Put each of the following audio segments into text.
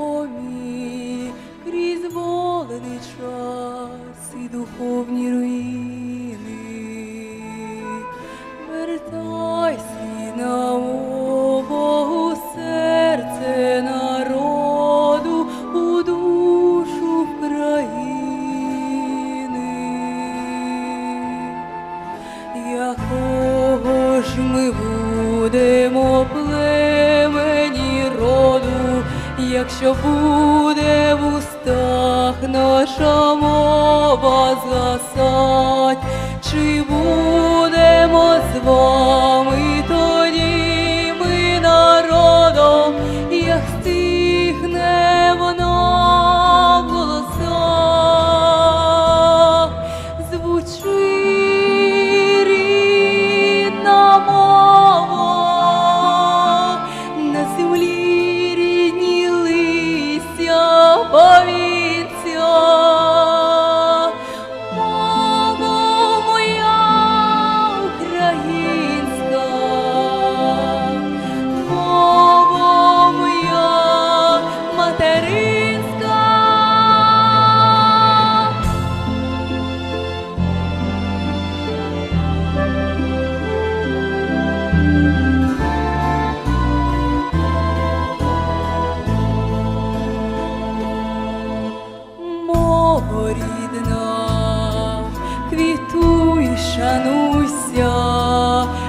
домі, крізь волений час і духовні руїни. Якщо буде в устах наша мова згасать, чи будемо з вами шануйся,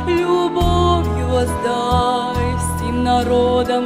любов'ю воздай всім народам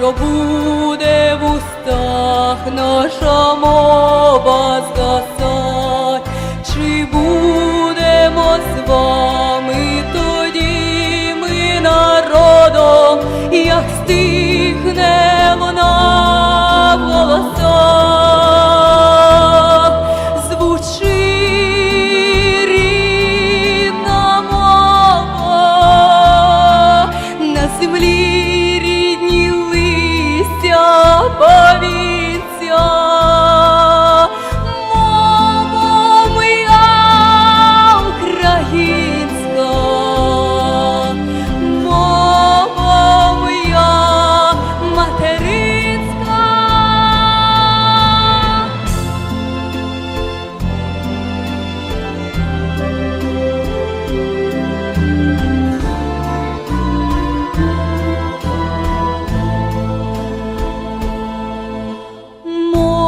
якщо буде в устах наша мова згасать, чи будемо з вами тоді ми народом, як стихне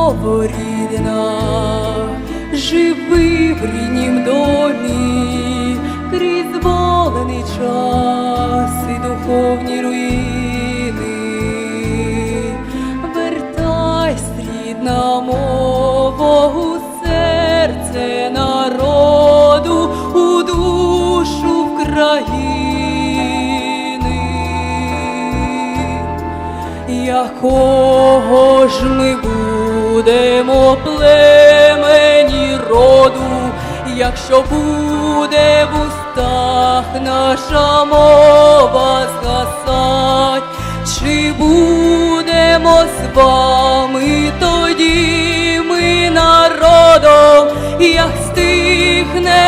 Мово рідна, живи в ріднім домі, крізь волений час і духовні руїни. Вертайся, рідна мова у серце народу, у душу в країни якого ж ми будемо племені роду, якщо буде в устах наша мова згасать, чи будемо з вами тоді ми народом, як стихне